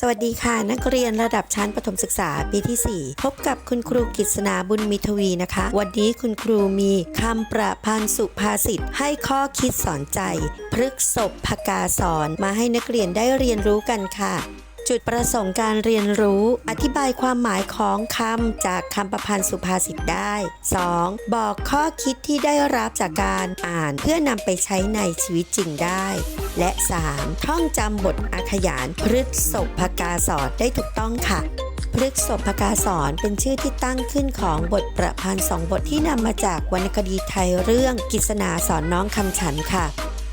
สวัสดีค่ะ นักเรียนระดับชั้นประถมศึกษาปีที่ 4 พบกับคุณครูกิษณาบุญมิทวีนะคะ วันนี้คุณครูมีคำประพันธ์สุภาษิตให้ข้อคิดสอนใจ พฤกษบพกาสอนมาให้นักเรียนได้เรียนรู้กันค่ะ จุดประสงค์การเรียนรู้ อธิบายความหมายของคำจากคำประพันธ์สุภาษิตได้ 2. บอกข้อคิดที่ได้รับจากการอ่านเพื่อนำไปใช้ในชีวิตจริงได้ และ 3. ท่องจำบทอาขยานพฤกษพกาสอนได้ถูกต้องค่ะพฤกษพกาสอนเป็นชื่อที่ตั้งขึ้นของบทประพันธ์สองบทที่นำมาจากวรรณคดีไทยเรื่องกิษณาสอนน้องคำฉันค่ะ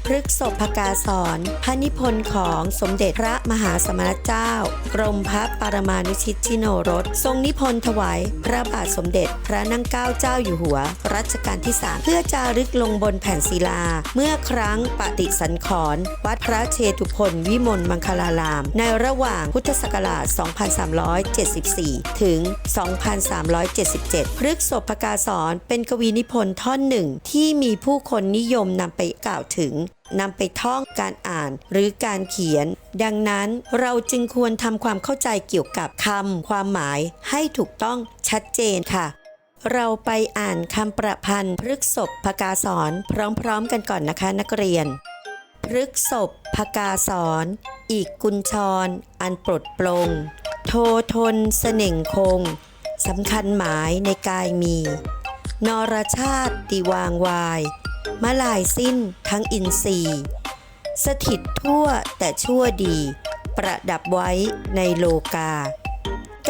พฤกษพกาสอนพระนิพนธ์ของสมเด็จพระมหาสมณเจ้า กรมพระปรมานุชิตชิโนรส ทรงนิพนธ์ถวายพระบาทสมเด็จพระนั่งเกล้าเจ้าอยู่หัว รัชกาลที่ 3 เพื่อจารึกลงบนแผ่นศิลา เมื่อครั้งปฏิสันขรณ์วัดพระเชตุพนวิมลมังคลาราม ในระหว่างพุทธศักราช 2374 ถึง 2377 พฤกษพกาสอนเป็นกวีนิพนธ์ท่อนหนึ่งที่มีผู้คนนิยมนำไปกล่าวถึง นำไปท่องการอ่านหรือการเขียน ดังนั้นเราจึงควรทำความเข้าใจเกี่ยวกับคำความหมายให้ถูกต้องชัดเจนค่ะ เราไปอ่านคำประพันธ์พฤกษบพกาสอนพร้อมๆ กันก่อนนะคะนักเรียน พฤกษบพกาสอนอีกกุญชรอันปลดปลง โททนเสน่งคงสำคัญหมายในกายมี นรชาติติวางวาย มะลายสิ้นทั้งอินทรีย์ สถิตทั่วแต่ชั่วดี ประดับไว้ในโลกา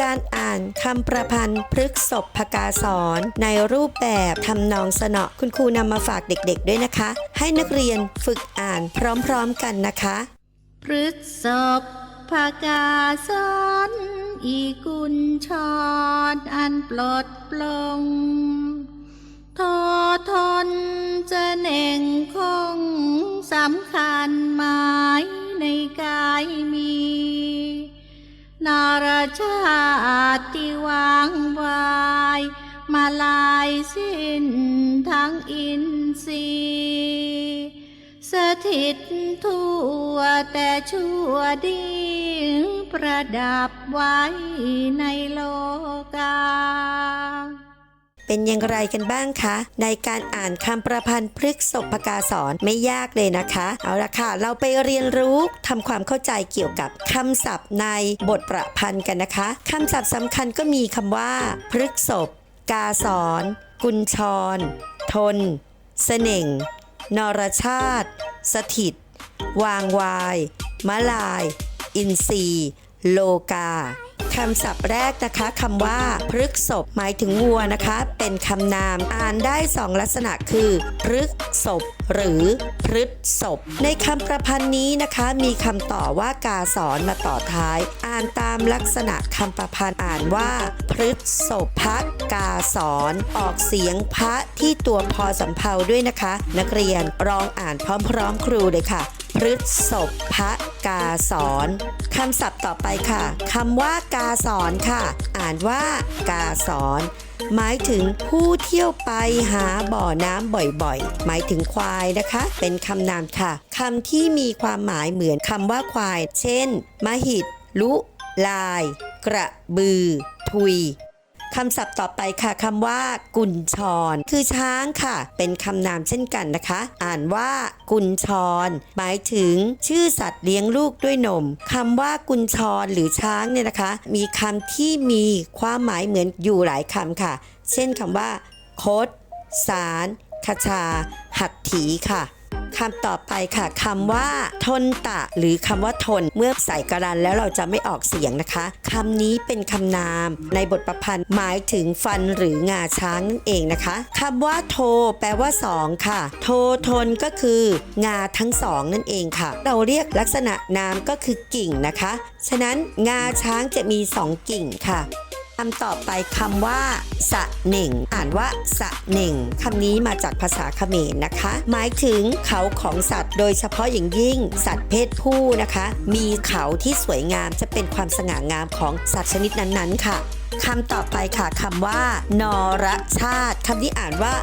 การอ่านคำประพันธ์พฤกษบพกาสอนในรูปแบบทำนองสนอคุณครูนำมาฝากเด็กๆด้วยนะคะ ให้นักเรียนฝึกอ่านพร้อมๆกันนะคะ พฤกษบภกาสอนอีกุญชรอันปลดปลง ทอทนจะเน่งคงสำคัญหมายในกายมี นารชาติที่วางวาย มาลายสิ้นทั้งอินทรีย์สถิตทั่วแต่ชั่วดีประดับไว้ในโลกา เป็นอย่างไรกันบ้างคะ ในการอ่านคำประพันธ์พฤกษพกาสอนไม่ยากเลยนะคะ เอาละค่ะ เราไปเรียนรู้ทำความเข้าใจเกี่ยวกับคำศัพท์ในบทประพันธ์กันนะคะคำศัพท์สำคัญก็มีคำว่า พฤกษพกาสอนกุญชร ทน เสน่ง นรชาติ สถิต วางวายมะลาย อินทรีโลกา คำศัพท์แรกนะคะคำว่าพฤกษบหมายถึงวัวนะคะ เป็นคำนามอ่านได้สองลักษณะคือพฤกษบหรือพฤษศพในคำประพันธ์นี้นะคะ มีคำต่อว่ากาสอนมาต่อท้าย อ่านตามลักษณะคำประพันธ์อ่านว่า พฤษศพพักกาสอนออกเสียงพระที่ตัวพอสำเพาด้วยนะคะ นักเรียนลองอ่านพร้อมๆ ครูเลยค่ะ พฤษศพกาสอนคำศัพท์ต่อไปค่ะคำว่ากาสอนค่ะ อ่านว่ากาสอนหมายถึงผู้เที่ยวไปหาบ่อน้ำบ่อยๆ หมายถึงควายนะคะ เป็นคำนามค่ะคำที่มีความหมายเหมือนคำว่าควาย เช่นมหิดลุ ลาย กระบือ ทุย คำศัพท์ต่อไปค่ะคำว่า กุญชร คือช้างค่ะ เป็นคำนามเช่นกันนะคะ อ่านว่า กุญชร หมายถึงชื่อสัตว์เลี้ยงลูกด้วยนมคำว่ากุญชรหรือช้างเนี่ยนะคะ มีคำที่มีความหมายเหมือนอยู่หลายคำค่ะ เช่นคำว่า คด สารคชา หัตถีค่ะ คำต่อไปค่ะคำว่า ทนตะ หรือคำว่าทน เมื่อใส่กระดันแล้วเราจะไม่ออกเสียงนะคะคำนี้เป็นคำนาม ในบทประพันธ์หมายถึงฟันหรืองาช้างนั่นเองนะคะคำว่าโท แปลว่าสองค่ะ โททนก็คืองาทั้งสองนั่นเองค่ะ เราเรียกลักษณะนามก็คือกิ่งนะคะ ฉะนั้นงาช้างจะมีสองกิ่งค่ะ คำต่อไปคำว่า สะเหน่ง อ่านว่าสะเหน่งคำนี้มาจากภาษาเขมรนะคะ หมายถึงเขาของสัตว์ โดยเฉพาะอย่างยิ่ง สัตว์เพศผู้นะคะ มีเขาที่สวยงามจะเป็นความสง่างามของสัตว์ชนิดนั้นๆ ค่ะคำต่อไปค่ะคำว่า นรชาติคำนี้อ่านว่า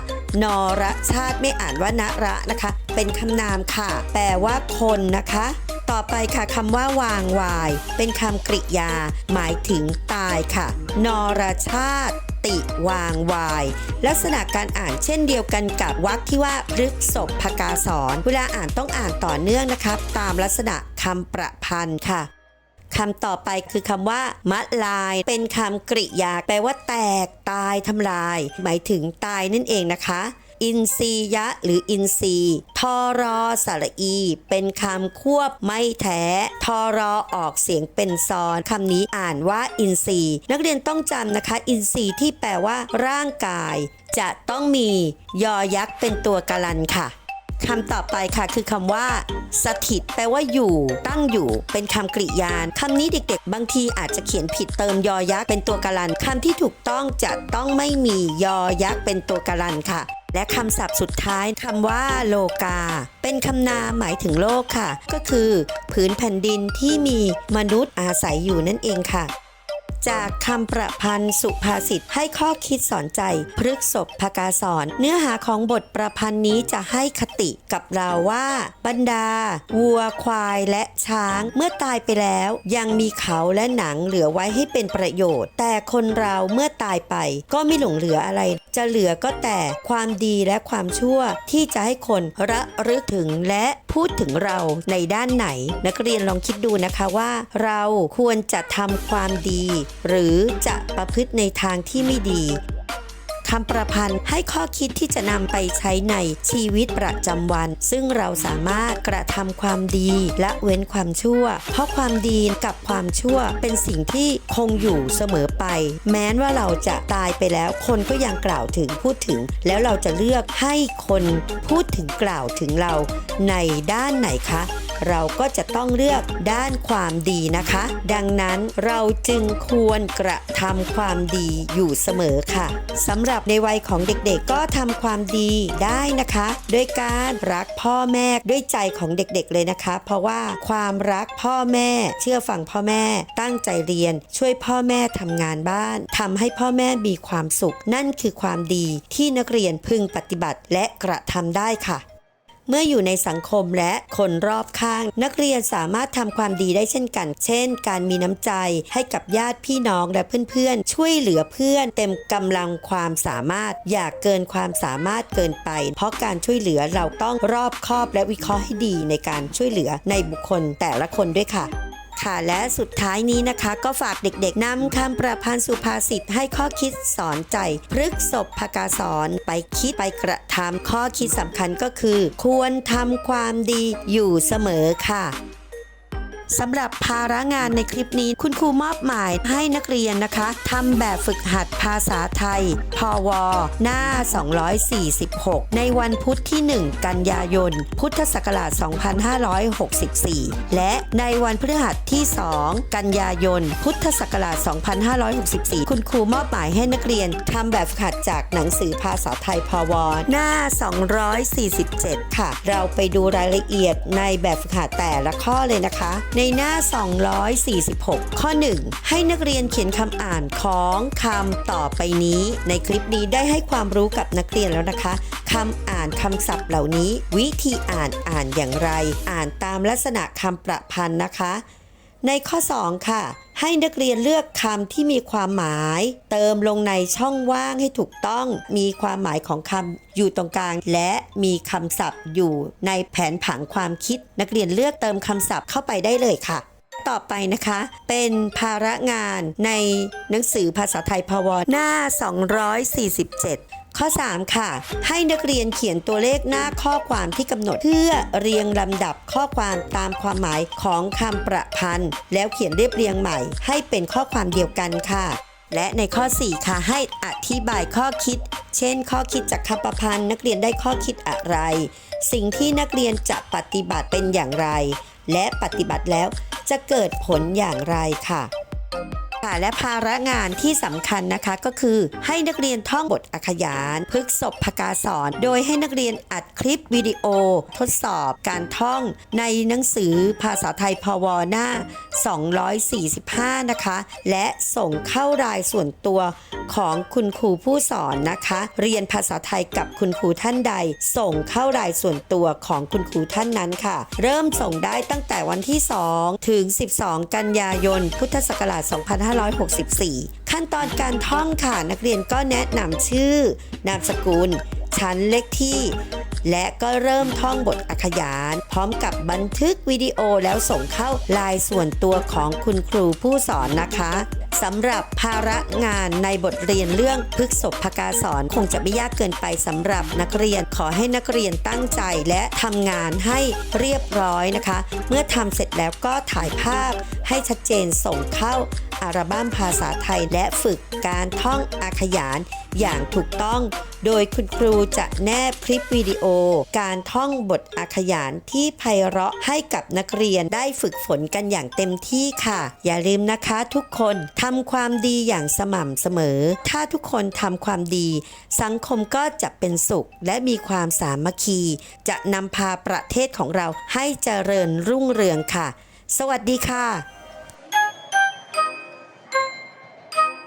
นรชาติไม่อ่านว่านระนะคะ เป็นคำนามค่ะ แปลว่าคนนะคะ ต่อไปค่ะคำว่าวางวาย เป็นคำกริยา หมายถึงตายค่ะ นรชาติติวางวาย ลักษณะการอ่านเช่นเดียวกันกับวรรคที่ว่าพฤกษบพกาสอนเวลาอ่านต้องอ่านต่อเนื่องนะครับ ตามลักษณะคำประพันธ์ค่ะคำต่อไปคือคำว่ามะลาย เป็นคำกริยาแปลว่าแตกตายทำลาย หมายถึงตายนั่นเองนะคะ อินทรียะหรืออินทรีทอรอสระอี เป็นคำควบไม่แท้ทอรอออกเสียงเป็นซอนคำนี้อ่านว่าอินทรีนักเรียนต้องจำนะคะ อินทรีที่แปลว่า ร่างกาย จะต้องมียอยักษ์เป็นตัวการันค่ะคำต่อไปค่ะคือคำว่า สถิต แปลว่าอยู่ ตั้งอยู่ เป็นคำกริยานคำนี้เด็กๆ บางทีอาจจะเขียนผิดเติมยอยักษ์เป็นตัวการันคำที่ถูกต้องจะต้องไม่มียอยักษ์เป็นตัวการันค่ะ และคำศัพท์สุดท้ายคำว่าโลกา เป็นคำนามหมายถึงโลกค่ะ ก็คือ ผืนแผ่นดินที่มีมนุษย์อาศัยอยู่นั่นเองค่ะ จากคำประพันธ์สุภาษิตให้ข้อคิดสอนใจ พฤกษบพกาสอน เนื้อหาของบทประพันธ์นี้จะให้คติกับเราว่า บรรดา วัวควายและช้างเมื่อตายไปแล้ว ยังมีเขาและหนังเหลือไว้ให้เป็นประโยชน์ แต่คนเราเมื่อตายไป ก็ไม่หลงเหลืออะไร จะเหลือก็แต่ความดีและความชั่วที่จะให้คนระลึกถึงและพูดถึงเราในด้านไหน นักเรียนลองคิดดูนะคะว่า เราควรจะทำความดีหรือจะประพฤติในทางที่ไม่ดีคำประพันธ์ให้ข้อคิดที่จะนำไปใช้ในชีวิตประจำวัน ซึ่งเราสามารถกระทำความดีและเว้นความชั่ว เพราะความดีกับความชั่วเป็นสิ่งที่คงอยู่เสมอไป แม้ว่าเราจะตายไปแล้ว คนก็ยังกล่าวถึงพูดถึง แล้วเราจะเลือกให้คนพูดถึงกล่าวถึงเราในด้านไหนคะ เราก็จะต้องเลือกด้านความดีนะคะ ดังนั้นเราจึงควรกระทำความดีอยู่เสมอค่ะสำหรับในวัยของเด็กๆ ก็ทำความดีได้นะคะ ด้วยการรักพ่อแม่ด้วยใจของเด็กๆเลยนะคะ เพราะว่าความรักพ่อแม่ เชื่อฟังพ่อแม่ ตั้งใจเรียน ช่วยพ่อแม่ทำงานบ้านทำให้พ่อแม่มีความสุข นั่นคือความดีที่นักเรียนพึงปฏิบัติและกระทำได้ค่ะ เมื่ออยู่ในสังคมและคนรอบข้าง นักเรียนสามารถทำความดีได้เช่นกัน เช่น การมีน้ำใจให้กับญาติพี่น้องและเพื่อนๆ ช่วยเหลือเพื่อนเต็มกำลังความสามารถ อย่าเกินความสามารถเกินไป เพราะการช่วยเหลือเราต้องรอบคอบและวิเคราะห์ให้ดีในการช่วยเหลือในบุคคลแต่ละคนด้วยค่ะ ค่ะและสุดท้ายนี้นะคะ ก็ฝากเด็กๆนำคำประพันธ์สุภาษิตให้ข้อคิดสอนใจ พฤกษบพกาสอนไปคิดไปกระทำข้อคิดสำคัญก็คือ ควรทำความดีอยู่เสมอค่ะ สำหรับภาระงานในคลิปนี้คุณครูมอบหมายให้นักเรียนนะคะทำแบบฝึกหัดภาษาไทย พว หน้า 246 ในวันพุธที่ 1 กันยายน พุทธศักราช 2564 และในวันพฤหัสที่ 2 กันยายน พุทธศักราช 2564 คุณครูมอบหมายให้นักเรียนทำแบบฝึกหัดจากหนังสือภาษาไทย พว หน้า 247 ค่ะ เราไปดูรายละเอียดในแบบฝึกหัดแต่ละข้อเลยนะคะในหน้า 246 ข้อ 1 ให้นักเรียนเขียนคำอ่านของคำต่อไปนี้ ในคลิปนี้ได้ให้ความรู้กับนักเรียนแล้วนะคะคำอ่านคำศัพท์เหล่านี้ วิธีอ่านอ่านอย่างไร อ่านตามลักษณะคำประพันธ์นะคะ ในข้อ 2 ค่ะ ให้นักเรียนเลือกคำที่มีความหมาย เติมลงในช่องว่างให้ถูกต้อง มีความหมายของคำอยู่ตรงกลาง และมีคำศัพท์อยู่ในแผนผังความคิด นักเรียนเลือกเติมคำศัพท์เข้าไปได้เลยค่ะต่อไปนะคะ เป็นภาระงานในหนังสือภาษาไทยพวหน้า 247 ข้อ 3 ค่ะ ให้นักเรียนเขียนตัวเลขหน้าข้อความที่กำหนด เพื่อเรียงลำดับข้อความตามความหมายของคำประพันธ์ แล้วเขียนเรียบเรียงใหม่ ให้เป็นข้อความเดียวกันค่ะ และในข้อ 4 ค่ะ ให้อธิบายข้อคิด เช่น ข้อคิดจากคำประพันธ์นักเรียนได้ข้อคิดอะไร สิ่งที่นักเรียนจะปฏิบัติเป็นอย่างไร และปฏิบัติแล้วจะเกิดผลอย่างไรค่ะ ค่ะและภาระงานที่สำคัญนะคะก็คือให้นักเรียนท่องบทอักขยานพฤกษบพกาสอนโดยให้นักเรียนอัดคลิปวิดีโอ ทดสอบการท่องในหนังสือภาษาไทยพวหน้า 245 นะคะ และส่งเข้ารายส่วนตัวของคุณครูผู้สอนนะคะ เรียนภาษาไทยกับคุณครูท่านใด ส่งเข้ารายส่วนตัวของคุณครูท่านนั้นค่ะ เริ่มส่งได้ตั้งแต่วันที่ 2 ถึง 12 กันยายน พุทธศักราช2564 ขั้นตอนการท่องค่ะนักเรียนก็แนะนำชื่อ นามสกุล ชั้นเลขที่ และก็เริ่มท่องบทอักขยาน พร้อมกับบันทึกวิดีโอแล้วส่งเข้าไลายส่วนตัวของคุณครูผู้สอนนะคะสำหรับภาระงานในบทเรียนเรื่องพฤกษพกาสอนคงจะไม่ยากเกินไปสำหรับนักเรียนขอให้นักเรียนตั้งใจและทำงานให้เรียบร้อยนะคะ เมื่อทำเสร็จแล้วก็ถ่ายภาพให้ชัดเจนส่งเข้าอัลบั้มภาษาไทยและฝึกการท่องอาขยานอย่างถูกต้อง โดยคุณครูจะแนบคลิปวิดีโอ การท่องบทอาขยานที่ไพเราะให้กับนักเรียนได้ฝึกฝนกันอย่างเต็มที่ค่ะ อย่าลืมนะคะทุกคนทำความดีอย่างสม่ำเสมอ ถ้าทุกคนทำความดี สังคมก็จะเป็นสุขและมีความสามัคคี จะนำพาประเทศของเราให้เจริญรุ่งเรืองค่ะ สวัสดีค่ะ